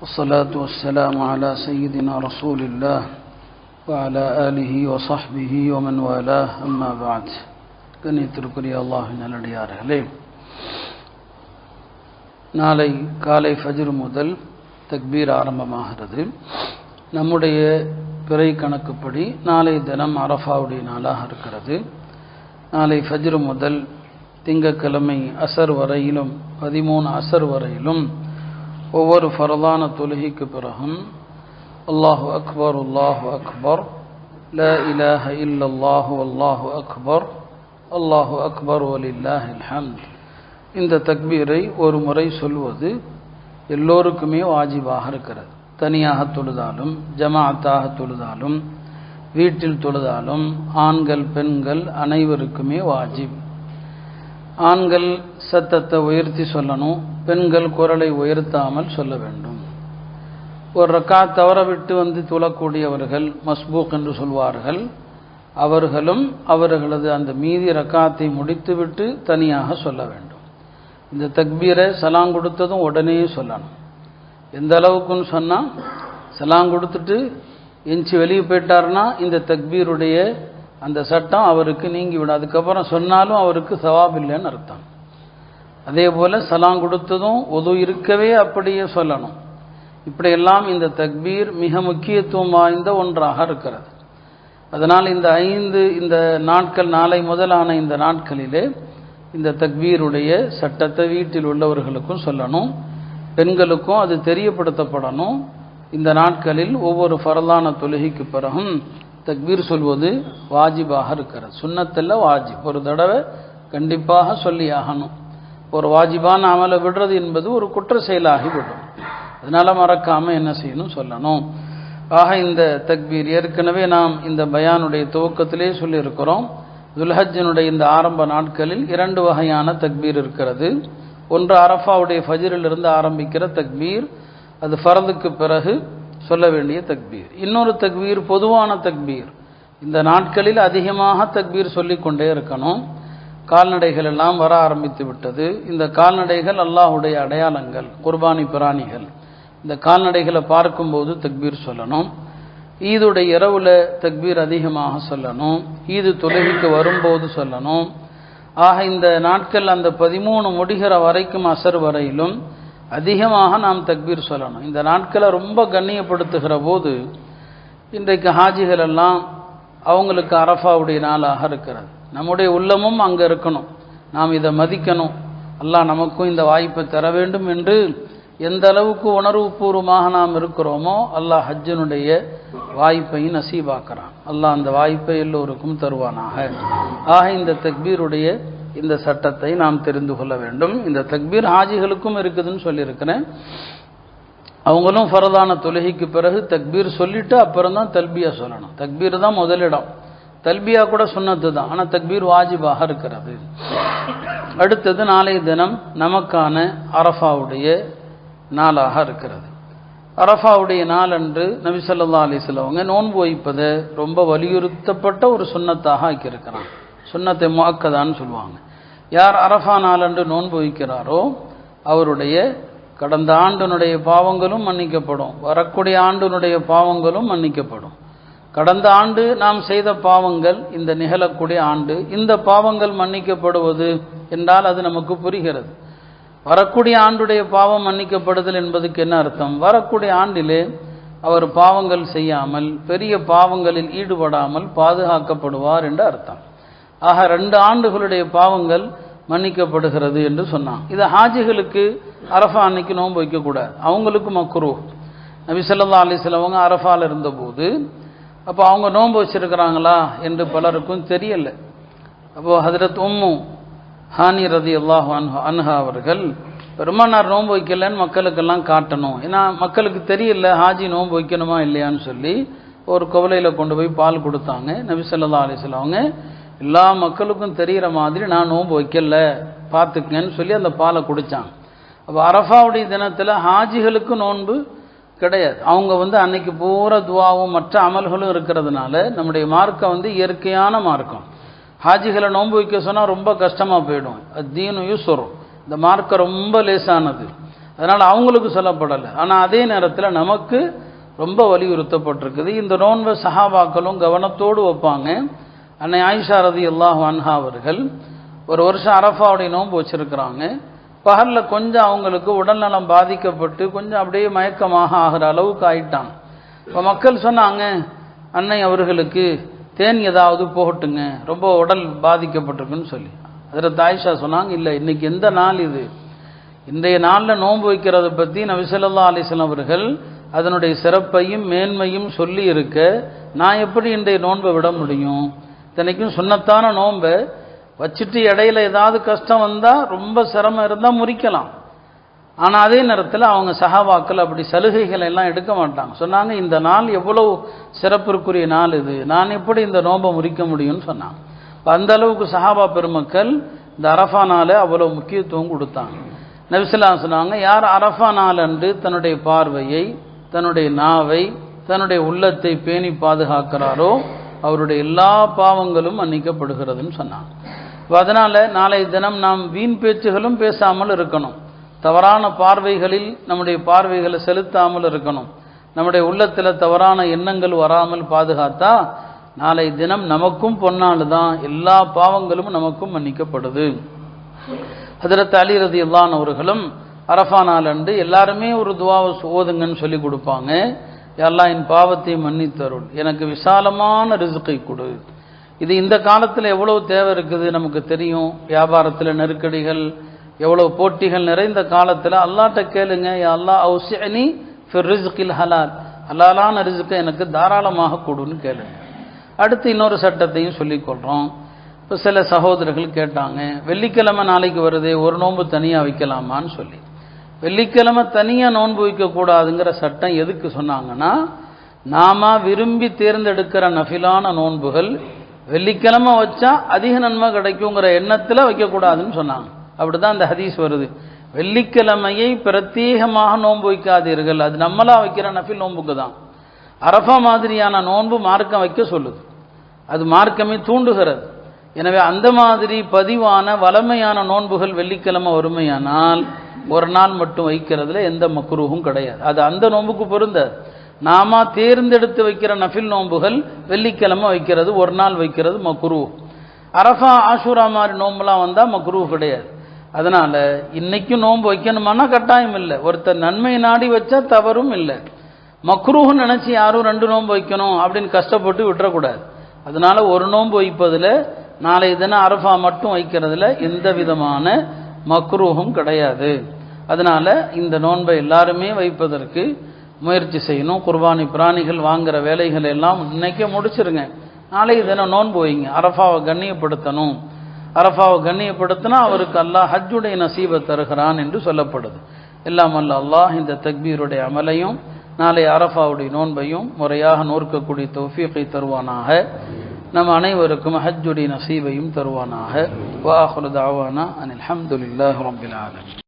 والصلاة والسلام على سيدنا رسول الله وعلى آله وصحبه ومن والاه أما بعد கண்ணியத்திற்குரிய அல்லாஹின் நல்லடியார்களே நாளை காலை ஃபஜ்ர் முதல் தக்பீர் ஆரம்பமாகிறது நம்முடைய பிறை கணக்குப்படி நாளை தினம் அரஃபாவுடைய நாளாக இருக்கிறது நாளை ஃபஜ்ர் முதல் திங்கக்கிழமை அசர் வரையிலும் பதிமூணு அசர் வரையிலும் ஒவ்வொரு ஃபரதான தொழுகைக்கு பிறகும் அல்லாஹு அக்பர் அல்லாஹு அக்பர் ல இலாஹ இல்லல்லாஹு அல்லாஹு அக்பர் அல்லாஹு அக்பர் வலில்லாஹில் ஹம்த். இந்த தக்பீரை ஒரு முறை சொல்வது எல்லோருக்குமே வாஜிபாக இருக்கிறது. தனியாக தொழுதாலும் ஜமாத்தாக தொழுதாலும் வீட்டில் தொழுதாலும் ஆண்கள் பெண்கள் அனைவருக்குமே வாஜிப். ஆண்கள் சத்தத்தை உயர்த்தி சொல்லணும் பெண்கள் குரலை உயர்த்தாமல் சொல்ல வேண்டும். ஒரு ரக்கா தவற விட்டு வந்து துளக்கூடியவர்கள் மஸ்பூக் என்று சொல்வார்கள் அவர்களும் அவர்களது அந்த மீதி ரக்காத்தை முடித்துவிட்டு தனியாக சொல்ல வேண்டும். இந்த தக்பீரை சலாம் கொடுத்ததும் உடனே சொல்லணும். எந்த அளவுக்குன்னு சொன்னால் சலாம் கொடுத்துட்டு எஞ்சி வெளியே போயிட்டார்னா இந்த தக்பீருடைய அந்த சட்டம் அவருக்கு நீங்கிவிடும் அதுக்கப்புறம் சொன்னாலும் அவருக்கு சவாப் இல்லைன்னு அர்த்தம். அதே போல் சலாம் கொடுத்ததும் உது இருக்கவே அப்படியே சொல்லணும். இப்படியெல்லாம் இந்த தக்பீர் மிக முக்கியத்துவம் வாய்ந்த ஒன்றாக இருக்கிறது. அதனால் இந்த ஐந்து இந்த நாட்கள் நாளை முதலான இந்த நாட்களிலே இந்த தக்பீருடைய சட்டத்தை வீட்டில் உள்ளவர்களுக்கும் சொல்லணும். பெண்களுக்கும் அது தெரியப்படுத்தப்படணும். இந்த நாட்களில் ஒவ்வொரு ஃபரலான தொழுகைக்கு பிறகும் தக்பீர் சொல்வது வாஜிபாக இருக்கிறது. சுண்ணத்தில் வாஜிப். ஒரு தடவை கண்டிப்பாக சொல்லி ஆகணும் ஒரு வாஜிபான அமலை விடுறது என்பது ஒரு குற்ற செயலாகிவிடும். அதனால் மறக்காமல் என்ன செய்யணும் சொல்லணும். ஆக இந்த தக்பீர் ஏற்கனவே நாம் இந்த பயானுடைய துவக்கத்திலே சொல்லியிருக்கிறோம். துல்ஹஜனுடைய இந்த ஆரம்ப நாட்களில் இரண்டு வகையான தக்பீர் இருக்கிறது. ஒன்று அரஃபாவுடைய ஃபஜிரிலிருந்து ஆரம்பிக்கிற தக்பீர் அது ஃபரதுக்கு பிறகு சொல்ல வேண்டிய தக்பீர். இன்னொரு தக்பீர் பொதுவான தக்பீர். இந்த நாட்களில் அதிகமாக தக்பீர் சொல்லிக்கொண்டே இருக்கணும். கால்நடைகள் எல்லாம் வர ஆரம்பித்து விட்டது. இந்த கால்நடைகள் அல்லாஹுடைய அடையாளங்கள் குர்பானி பிராணிகள். இந்த கால்நடைகளை பார்க்கும்போது தக்பீர் சொல்லணும். ஈதுடைய இரவுல தக்பீர் அதிகமாக சொல்லணும். ஈது தொழுகைக்கு வரும்போது சொல்லணும். ஆக இந்த நாட்கள் அந்த பதிமூணு முடிகிற வரைக்கும் அசர் வரையிலும் அதிகமாக நாம் தக்பீர் சொல்லணும். இந்த நாட்களை ரொம்ப கண்ணியப்படுத்துகிற போது இன்றைக்கு ஹாஜிகள் எல்லாம் அவங்களுக்கு அரஃபாவுடைய நாளாக இருக்கிறது. நம்முடைய உள்ளமும் அங்கே இருக்கணும். நாம் இதை மதிக்கணும். அல்லாஹ் நமக்கும் இந்த வாய்ப்பை தர வேண்டும் என்று எந்த அளவுக்கு உணர்வுபூர்வமாக நாம் இருக்கிறோமோ அல்லாஹ் ஹஜ்ஜனுடைய வாய்ப்பையும் நசீபாக்கிறான். அல்லாஹ் அந்த வாய்ப்பை எல்லோருக்கும் தருவானாக. ஆக இந்த தக்பீருடைய இந்த சட்டத்தை நாம் தெரிந்து கொள்ள வேண்டும். இந்த தக்பீர் ஹாஜிகளுக்கும் இருக்குதுன்னு சொல்லியிருக்கிறேன். அவங்களும் ஃபரதான தொழுகைக்கு பிறகு தக்பீர் சொல்லிட்டு அப்புறம் தான் தல்பியா சொல்லணும். தக்பீர் தான் முதலிடம் தல்பியா கூட சொன்னது தான் ஆனால் தக்பீர் வாஜிபாக இருக்கிறது. அடுத்தது நாளைய தினம் நமக்கான அரஃபாவுடைய நாளாக இருக்கிறது. அரஃபாவுடைய நாள் அன்று நபிசல்லா அலிஸ்லவங்க நோன்பு வைப்பதை ரொம்ப வலியுறுத்தப்பட்ட ஒரு சுண்ணத்தாக ஆக்கியிருக்கிறான். சுண்ணத்தை முக்கதான்னு சொல்லுவாங்க. யார் அரஃபா நாளன்று நோன்பு வைக்கிறாரோ அவருடைய கடந்த ஆண்டினுடைய பாவங்களும் மன்னிக்கப்படும். வரக்கூடிய ஆண்டினுடைய பாவங்களும் மன்னிக்கப்படும். கடந்த ஆண்டு நாம் செய்த பாவங்கள் இந்த நிகழக்கூடிய ஆண்டு இந்த பாவங்கள் மன்னிக்கப்படுவது என்றால் அது நமக்கு புரிகிறது. வரக்கூடிய ஆண்டுடைய பாவம் மன்னிக்கப்படுதல் என்பதுக்கு என்ன அர்த்தம்? வரக்கூடிய ஆண்டிலே அவர் பாவங்கள் செய்யாமல் பெரிய பாவங்களில் ஈடுபடாமல் பாதுகாக்கப்படுவார் என்று அர்த்தம். ஆக ரெண்டு ஆண்டுகளுடைய பாவங்கள் மன்னிக்கப்படுகிறது என்று சொன்னான். இது ஹாஜிகளுக்கு அரஃபா அன்னைக்கு நோன்பு வைக்கக்கூடாது. அவங்களுக்கு மக்குரு நபி சொல்லா அலிஸ்லவங்க அரஃபால் இருந்தபோது அப்போ அவங்க நோன்பு வச்சிருக்கிறாங்களா என்று பலருக்கும் தெரியல. அப்போ ஹதரத் உம்மு ஹானி ரதி அல்லாஹ் அன்ஹா அவர்கள் பெருமானார் நோன்பு வைக்கலன்னு மக்களுக்கெல்லாம் காட்டணும். ஏன்னா மக்களுக்கு தெரியல ஹாஜி நோன்பு வைக்கணுமா இல்லையான்னு சொல்லி ஒரு குவலையில் கொண்டு போய் பால் கொடுத்தாங்க. நபிசல்லா அலிஸ்ல அவங்க எல்லா மக்களுக்கும் தெரிகிற மாதிரி நான் நோன்பு வைக்கல பார்த்துக்கங்கன்னு சொல்லி அந்த பாலை குடித்தான் அப்போ அரஃபாவுடைய தினத்தில் ஹாஜிகளுக்கு நோன்பு கிடையாது. அவங்க வந்து அன்னைக்கு பூரா துவாவும் மற்ற அமல்களும் இருக்கிறதுனால நம்முடைய மார்க்கம் வந்து இயற்கையான மார்க்கம். ஹாஜிகளை நோன்பு வைக்க சொன்னால் ரொம்ப கஷ்டமாக போயிடும். தீனு யூஸ் இந்த மார்க்கம் ரொம்ப லேசானது. அதனால் அவங்களுக்கு சொல்லப்படலை. ஆனால் அதே நேரத்தில் நமக்கு ரொம்ப வலியுறுத்தப்பட்டிருக்குது. இந்த நோன்பை சஹாபாக்களும் கவனத்தோடு வைப்பாங்க. அன்னை ஆயிஷா ரதி அல்லாஹ் அன்ஹா அவர்கள் ஒரு வருஷம் அரஃபாவுடைய நோன்பு வச்சிருக்கிறாங்க. பகலில் கொஞ்சம் அவங்களுக்கு உடல்நலம் பாதிக்கப்பட்டு கொஞ்சம் அப்படியே மயக்கமாக ஆகிற அளவுக்கு ஆயிட்டான். இப்போ மக்கள் சொன்னாங்க அன்னை அவர்களுக்கு தேன் ஏதாவது போகட்டுங்க ரொம்ப உடல் பாதிக்கப்பட்டிருக்குன்னு சொல்லி. அதில் தாய்ஷா சொன்னாங்க இல்லை இன்னைக்கு எந்த நாள் இது? இன்றைய நாளில் நோன்பு வைக்கிறத பற்றி நபிசல்லா அலிஸ்லாம் அவர்கள் அதனுடைய சிறப்பையும் மேன்மையும் சொல்லி இருக்க நான் எப்படி இன்றைய நோன்பை விட முடியும்? இத்தனைக்கும் சுண்ணத்தான நோன்பை வச்சுட்டு இடையில ஏதாவது கஷ்டம் வந்தால் ரொம்ப சிரமம் இருந்தால் முறிக்கலாம். ஆனால் அதே நேரத்தில் அவங்க சகாபாக்கள் அப்படி சலுகைகளை எல்லாம் எடுக்க மாட்டாங்க. சொன்னாங்க இந்த நாள் எவ்வளவு சிறப்பிற்குரிய நாள் இது. நான் எப்படி இந்த நோம்பை முறிக்க முடியும்னு சொன்னாங்க. அந்த அளவுக்கு சஹாபா பெருமக்கள் இந்த அரஃபா நாளை அவ்வளோ முக்கியத்துவம் கொடுத்தாங்க. நபிசுல்லா சொன்னாங்க யார் அரஃபா நாள் அன்று தன்னுடைய பார்வையை தன்னுடைய நாவை தன்னுடைய உள்ளத்தை பேணி பாதுகாக்கிறாரோ அவருடைய எல்லா பாவங்களும் மன்னிக்கப்படுகிறதுன்னு சொன்னாங்க. அதனால் நாளை தினம் நாம் வீண் பேச்சுகளும் பேசாமல் இருக்கணும். தவறான பார்வைகளில் நம்முடைய பார்வைகளை செலுத்தாமல் இருக்கணும். நம்முடைய உள்ளத்தில் தவறான எண்ணங்கள் வராமல் பாதுகாத்தா நாளை தினம் நமக்கும் பொன்னால் தான் எல்லா பாவங்களும் நமக்கும் மன்னிக்கப்படுது. ஹதரத் அலி ரதி இல்லான் அவர்களும் அரஃபா நாள் அன்று எல்லாருமே ஒரு துவாவை ஓதுங்கன்னு சொல்லி கொடுப்பாங்க. எல்லாம் என் பாவத்தை மன்னித்தருள். எனக்கு விசாலமான ரிசுக்கை கொடு. இது இந்த காலத்தில் எவ்வளவு தேவை இருக்குது நமக்கு தெரியும்? வியாபாரத்தில் நெருக்கடிகள் எவ்வளவு போட்டிகள் நிறைந்த காலத்தில் அல்லாட்ட கேளுங்க அல்லா அவுசியனி ஃபிர் ரிசுக்கில் ஹலால். ஹலாலான ரிசுக்கை எனக்கு தாராளமாக கொடுன்னு கேளுங்க. அடுத்து இன்னொரு சட்டத்தையும் சொல்லிக்கொள்கிறோம் இப்போ சில சகோதரர்கள் கேட்டாங்க வெள்ளிக்கிழமை நாளைக்கு வருதே ஒரு நோன்பு தனியாக வைக்கலாமான்னு சொல்லி. வெள்ளிக்கிழமை தனியாக நோன்பு வைக்கக்கூடாதுங்கிற சட்டம் எதுக்கு சொன்னாங்கன்னா நாம விரும்பி தேர்ந்தெடுக்கிற நஃபிலான நோன்புகள் வெள்ளிக்கிழமை வச்சா அதிக நன்மை கிடைக்குங்கிற எண்ணத்தில் வைக்கக்கூடாதுன்னு சொன்னாங்க. அப்படிதான் அந்த ஹதீஸ் வருது. வெள்ளிக்கிழமையை பிரத்யேகமாக நோன்பு வைக்காதீர்கள். அது நம்மளா வைக்கிற நஃபில் நோன்புக்கு தான். அரஃபா மாதிரியான நோன்பு மார்க்கம் வைக்க சொல்லுது. அது மார்க்கமே தூண்டுகிறது. எனவே அந்த மாதிரி பதிவான வளமையான நோன்புகள் வெள்ளிக்கிழமை வறுமையானால் ஒரு நாள் மட்டும் வைக்கிறதுல எந்த மக்குருவும் கிடையாது. அது அந்த நோன்புக்கு பொருந்தாது. நாம தேர்ந்தெடுத்து வைக்கிற நஃபில் நோன்புகள் வெள்ளிக்கிழமை வைக்கிறது ஒரு நாள் வைக்கிறது மக்ரூ. அரஃபா ஆஷூரா மாதிரி நோம்புலாம் வந்தால் மக்ரூ கிடையாது. அதனால் இன்றைக்கும் நோன்பு வைக்கணுமானா கட்டாயம் இல்லை. ஒருத்தர் நன்மை நாடி வச்சா தவறும் இல்லை. மக்ரூஹ்னு நினச்சி யாரும் ரெண்டு நோன்பு வைக்கணும் அப்படின்னு கஷ்டப்பட்டு விட்டுறக்கூடாது. அதனால ஒரு நோன்பு வைப்பதில் நாளை தினம் அரஃபா மட்டும் வைக்கிறதுல எந்த விதமான மக்ரூகம் கிடையாது. அதனால இந்த நோன்பை எல்லாருமே வைப்பதற்கு முயற்சி செய்யணும் குர்பானி பிராணிகள் வாங்குற வேலைகள் எல்லாம் இன்னைக்கே முடிச்சிருங்க. நாளைக்கு தினம் நோன்பு வைங்க. அரஃபாவை கண்ணியப்படுத்தணும். அரஃபாவை கண்ணியப்படுத்தினா அவருக்கு அல்லாஹ் ஹஜ்ஜுடைய நசீபை தருகிறான் என்று சொல்லப்படுது. எல்லாம் அல்ல அல்லாஹ் இந்த தக்பீருடைய அமலையும் நாளை அரஃபாவுடைய நோன்பையும் முறையாக நோற்கக்கூடிய தௌஃபீக்கை தருவானாக. நம் அனைவருக்கும் ஹஜ்ஜுடைய நசீபையும் தருவானாக. வாஹுல் தாவானா அனில் அஹமதுல்லாஹ் ரபில்